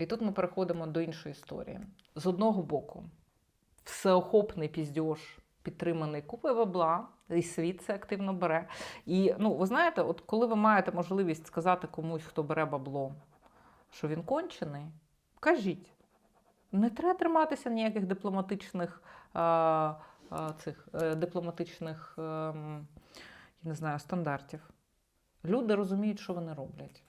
І тут ми переходимо до іншої історії. З одного боку, всеохопний піздьош, підтриманий купою бабла, і світ це активно бере. І ну, ви знаєте, от коли ви маєте можливість сказати комусь, хто бере бабло, що він кончений, кажіть. Не треба триматися ніяких дипломатичних а, цих е, дипломатичних ем, я не знаю, стандартів. Люди розуміють, що вони роблять.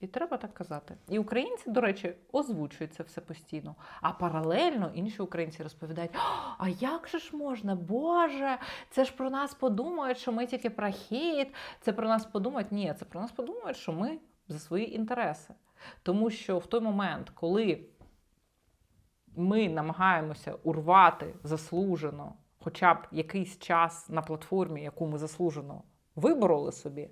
І треба так казати. І українці, до речі, озвучують це все постійно. А паралельно інші українці розповідають: «А, як же ж можна? Боже, це ж про нас подумають, що ми тільки про хейт, це про нас подумають. Ні, це про нас подумають, що ми за свої інтереси. Тому що в той момент, коли ми намагаємося урвати заслужено хоча б якийсь час на платформі, яку ми заслужено вибороли собі,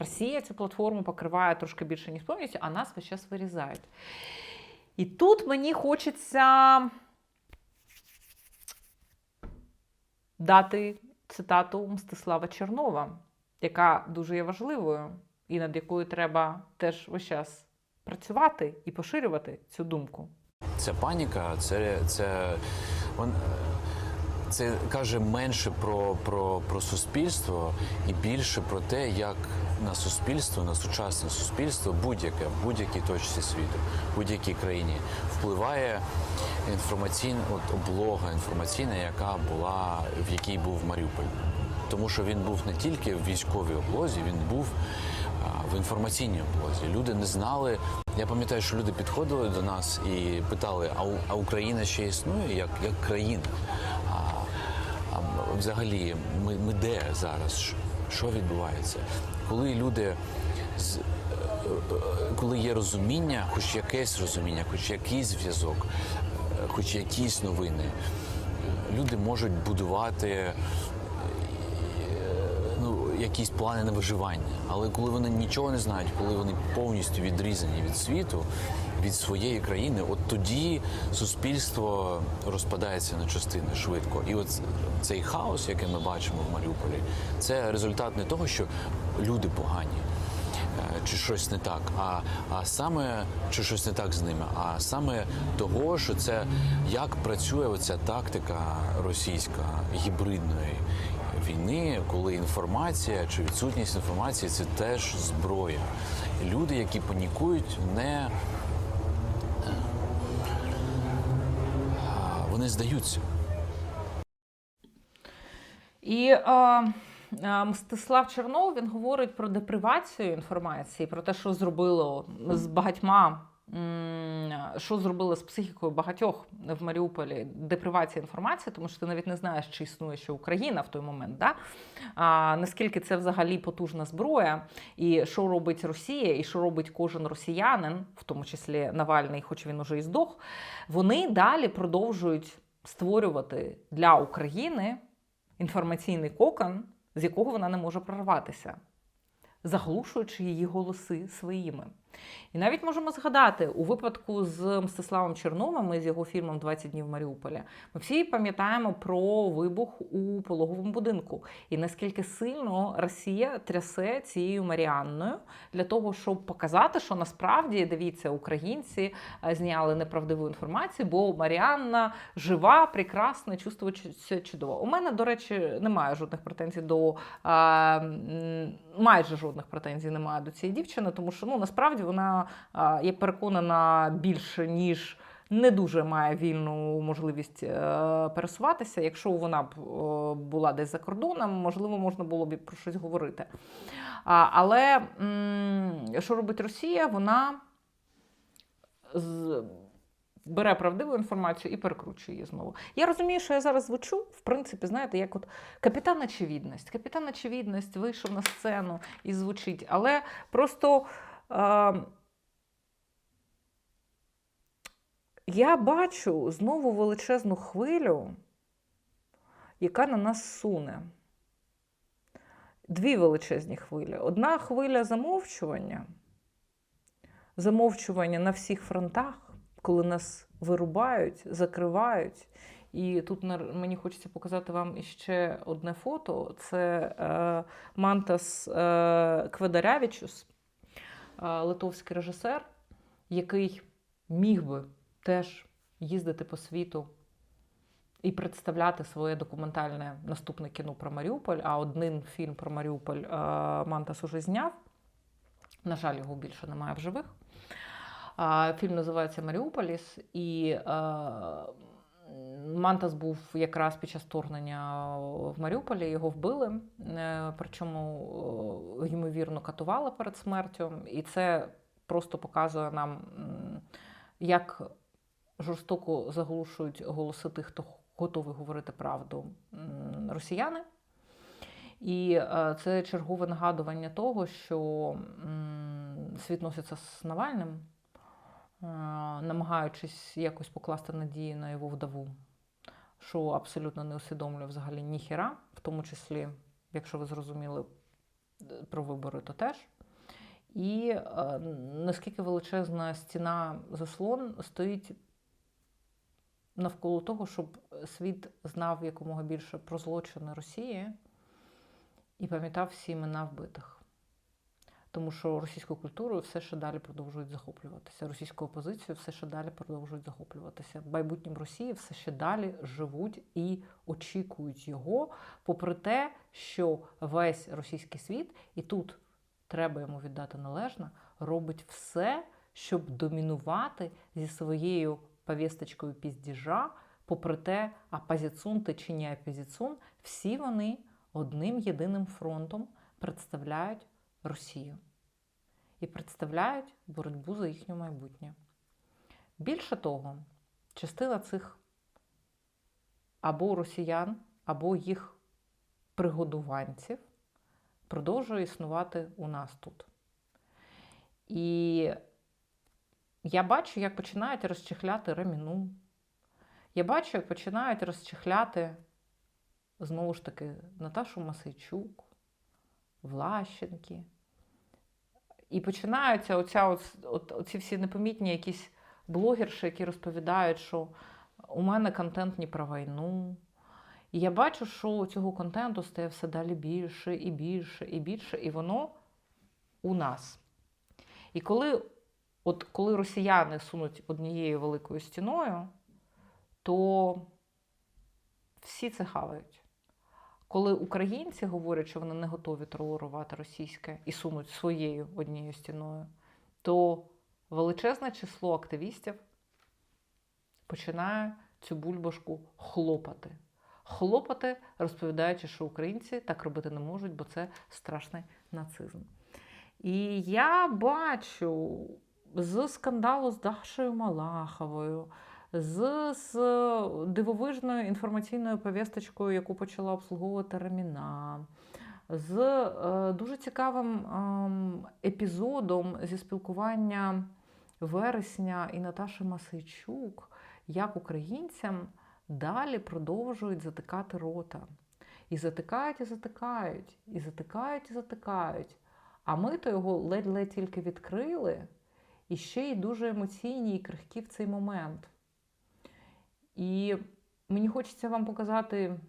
Росія цю платформу покриває трошки більше, ніж повністю, а нас весь час вирізають. І тут мені хочеться дати цитату Мстислава Чернова, яка дуже є важливою, і над якою треба теж весь час працювати і поширювати цю думку. Ця паніка, це, це, он, це каже менше про, про, про суспільство і більше про те, як на суспільство, на сучасне суспільство, будь-яке, в будь-якій точці світу, в будь-якій країні впливає інформаційна от облога інформаційна, яка була в якій був Маріуполь. Тому що він був не тільки в військовій облозі, він був а, в інформаційній облозі. Люди не знали. Я пам'ятаю, що люди підходили до нас і питали: а, а Україна ще існує як, як країна? Взагалі, ми, ми де зараз? Що- відбувається? Коли люди з е, е, коли є розуміння, хоч якесь розуміння, хоч якийсь зв'язок, е, хоч якісь новини, люди можуть будувати якісь плани на виживання. Але коли вони нічого не знають, коли вони повністю відрізані від світу, від своєї країни, от тоді суспільство розпадається на частини швидко. І от цей хаос, який ми бачимо в Маріуполі, це результат не того, що люди погані. е, Чи щось не так, а, а саме чи щось не так з ними, а саме того, що це як працює оця тактика російська гібридної війни, коли інформація чи відсутність інформації це теж зброя. Люди, які панікують, не вони здаються. І е, е, Мстислав Чернов він говорить про депривацію інформації, про те, що зробило з багатьма. Що зробили з психікою багатьох в Маріуполі депривація інформації, тому що ти навіть не знаєш, чи існує ще Україна в той момент. Да? А, наскільки це взагалі потужна зброя, і що робить Росія, і що робить кожен росіянин, в тому числі Навальний, хоч він уже і здох, вони далі продовжують створювати для України інформаційний кокон, з якого вона не може прорватися, заглушуючи її голоси своїми. І навіть можемо згадати у випадку з Мстиславом Черновим і з його фільмом «20 днів в Маріуполі. Ми всі пам'ятаємо про вибух у пологовому будинку і наскільки сильно Росія трясе цією Маріанною для того, щоб показати, що насправді дивіться, українці е, зняли неправдиву інформацію, бо Маріанна жива, прекрасна, чувствується чудово. У мене, до речі, немає жодних претензій до а, майже жодних претензій немає до цієї дівчини, тому що ну насправді вона а, я переконана більше ніж. Не дуже має вільну можливість е, пересуватися. Якщо вона б е, була десь за кордоном, можливо, можна було б про щось говорити. Але що робить Росія? Вона бере правдиву інформацію і перекручує її знову. Я розумію, що я зараз звучу, в принципі, знаєте, як от капітан очевидність. Капітан очевидність вийшов на сцену і звучить, але просто. Я бачу знову величезну хвилю, яка на нас суне. Дві величезні хвилі. Одна хвиля замовчування, замовчування на всіх фронтах, коли нас вирубають, закривають. І тут мені хочеться показати вам іще одне фото. Це е, Мантас е, Кведарявічус, литовський режисер, який міг би теж їздити по світу і представляти своє документальне наступне кіно про Маріуполь. А один фільм про Маріуполь е, Мантас уже зняв. На жаль, його більше немає в живих. Фільм називається Маріуполіс, і е, Мантас був якраз під час вторгнення в Маріуполі, його вбили, е, причому, е, ймовірно, катували перед смертю. І це просто показує нам, як жорстоко заглушують голоси тих, хто готовий говорити правду росіяни. І е, це чергове нагадування того, що світ носиться з Навальним, намагаючись якось покласти надії на його вдову, що абсолютно не усвідомлює взагалі ніхіра, в тому числі, якщо ви зрозуміли е, про вибори, то теж. І е, наскільки величезна стіна заслон стоїть навколо того, щоб світ знав якомога більше про злочини Росії і пам'ятав всі імена вбитих. Тому що російською культурою все ще далі продовжують захоплюватися, російською опозицією все ще далі продовжують захоплюватися. Майбутнім Росії все ще далі живуть і очікують його, попри те, що весь російський світ, і тут треба йому віддати належне, робить все, щоб домінувати зі своєю повісточкою піздіжа, попри те, опозиціон ти чи не опозиціон, всі вони одним єдиним фронтом представляють Росію і представляють боротьбу за їхнє майбутнє. Більше того, частина цих або росіян, або їх пригодуванців продовжує існувати у нас тут. І я бачу, як починають розчехляти реміну. Я бачу, як починають розчехляти знову ж таки Наташу Масейчук, Влащенки. І починаються оця, от, оці всі непомітні якісь блогерші, які розповідають, що у мене контент не про війну. І я бачу, що цього контенту стає все далі більше і більше і більше, і воно у нас. І коли, от, коли росіяни сунуть однією великою стіною, то всі це хавають. Коли українці говорять, що вони не готові толерувати російське і сунуть своєю однією стіною, то величезне число активістів починає цю бульбашку хлопати. Хлопати, розповідаючи, що українці так робити не можуть, бо це страшний нацизм. І я бачу з скандалу з Дашою Малаховою, з, з дивовижною інформаційною повісточкою, яку почала обслуговувати Раміна, з е, дуже цікавим ем, епізодом зі спілкування вересня і Наташі Масейчук, як українцям далі продовжують затикати рота. І затикають, і затикають, і затикають, і затикають. А ми то його ледь-ледь тільки відкрили, і ще й дуже емоційні і крихкі в цей момент. І мені хочеться вам показати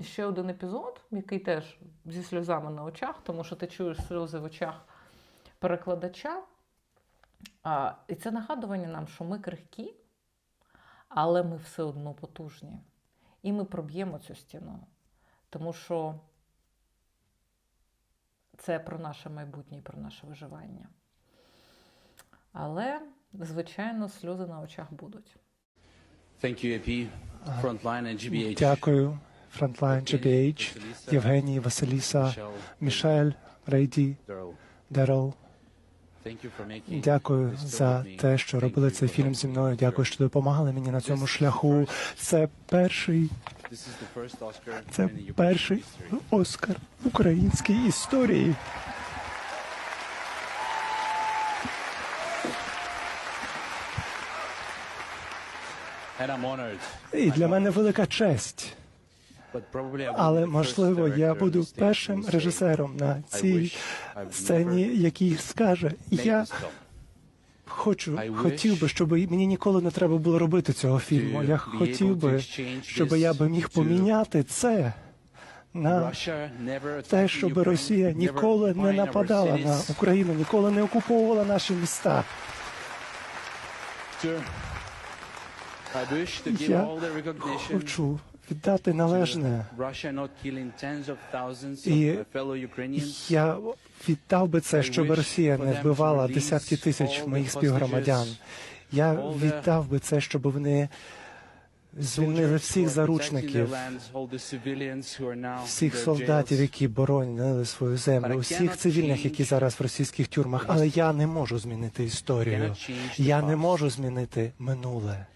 ще один епізод, який теж зі сльозами на очах, тому що ти чуєш сльози в очах перекладача. А, І це нагадування нам, що ми крихкі, але ми все одно потужні. І ми проб'ємо цю стіну. Тому що це про наше майбутнє і про наше виживання. Але, звичайно, сльози на очах будуть. Дякую, Frontline GBH, Євгеній, Василіса, Мішель, Рейді, making Дякую за те, що робили цей фільм зі мною. Дякую, що допомагали мені на цьому шляху. Це перший, це перший. Оскар в українській історії. І для мене велика честь. Але можливо, я буду першим режисером на цій сцені, який скаже: Я хочу, хотів би, щоб мені ніколи не треба було робити цього фільму. Я хотів би, щоб я би міг поміняти це на те, щоб Росія ніколи не нападала на. Україну, ніколи не окуповувала наші міста. Я хочу віддати належне. І of. Я віддав би це, щоб Росія не вбивала десятки тисяч моїх співгромадян. Я віддав би це, щоб вони звільнили всіх заручників, всіх солдатів, які боронили свою землю, усіх цивільних, які зараз в російських тюрмах. Але я не можу змінити історію. Я не можу змінити минуле.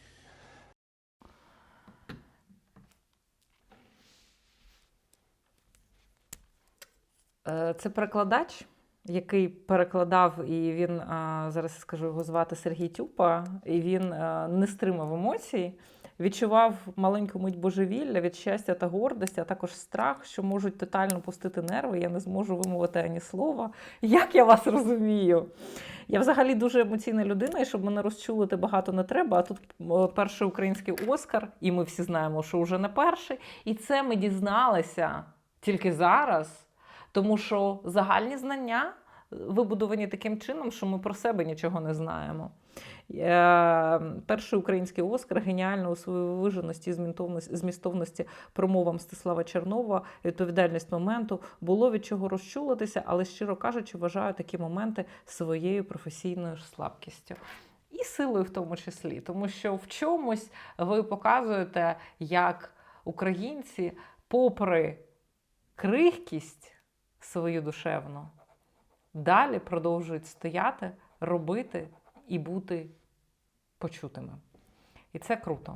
Це перекладач, який перекладав, і він е, зараз я скажу його звати Сергій Тюпа, і він е, не стримав емоцій. Відчував маленьку мить божевілля від щастя та гордості, а також страх, що можуть тотально пустити нерви. Я не зможу вимовити ані слова. Як я вас розумію? Я взагалі дуже емоційна людина, і щоб мене розчулити багато не треба. А тут е, перший український Оскар, і ми всі знаємо, що вже не перший. І це ми дізналися тільки зараз. Тому що загальні знання вибудовані таким чином, що ми про себе нічого не знаємо. Е, Перший український Оскар геніально у своїй виженості змістовності- змістовності промова Мстислава Чернова, відповідальність моменту було від чого розчулитися, але щиро кажучи, вважаю такі моменти своєю професійною слабкістю. І силою в тому числі, тому що в чомусь ви показуєте, як українці, попри крихкість свою душевну, далі продовжують стояти, робити і бути почутими. І це круто.